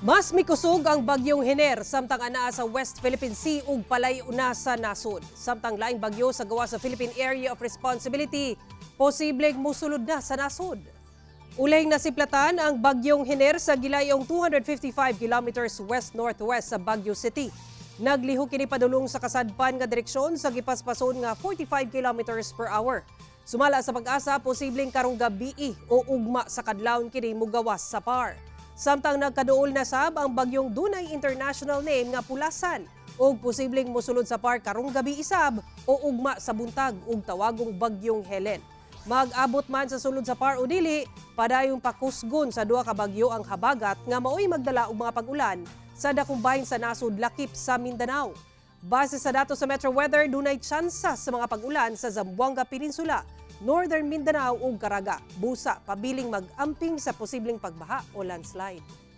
Mas mikusog ang bagyong Hiner samtang anaa sa West Philippine Sea ug palay una sa nasod. Samtang laing bagyo sa gawa sa Philippine Area of Responsibility, posibleng musulod na sa nasod. Uling nasiplatan ang bagyong Hiner sa gilayong 255 kilometers west-northwest sa Baguio City. Nagliho kini padulong sa kasadpan nga direksyon sa gipaspason nga 45 kilometers per hour. Sumala sa pag-asa, posibleng karong gabi o ugma sa kadlawon kini mugawas sa par. Samtang nagkaduol na sab ang bagyong dunay international name nga Pulasan o posibleng mosulod sa par karong gabi isab o ugma sa buntag ug tawagong bagyong Helen. Mag-abot man sa sulod sa par o dili, padayong pakusgon sa duha ka bagyo ang habagat nga maoy magdala og mga pag-ulan sa dakong bahin sa nasud lakip sa Mindanao. Base sa datos sa Metro Weather, dunay tsansa sa mga pag-ulan sa Zamboanga Peninsula, Northern Mindanao ug Caraga. Busa, pabiling mag-amping sa posibleng pagbaha o landslide.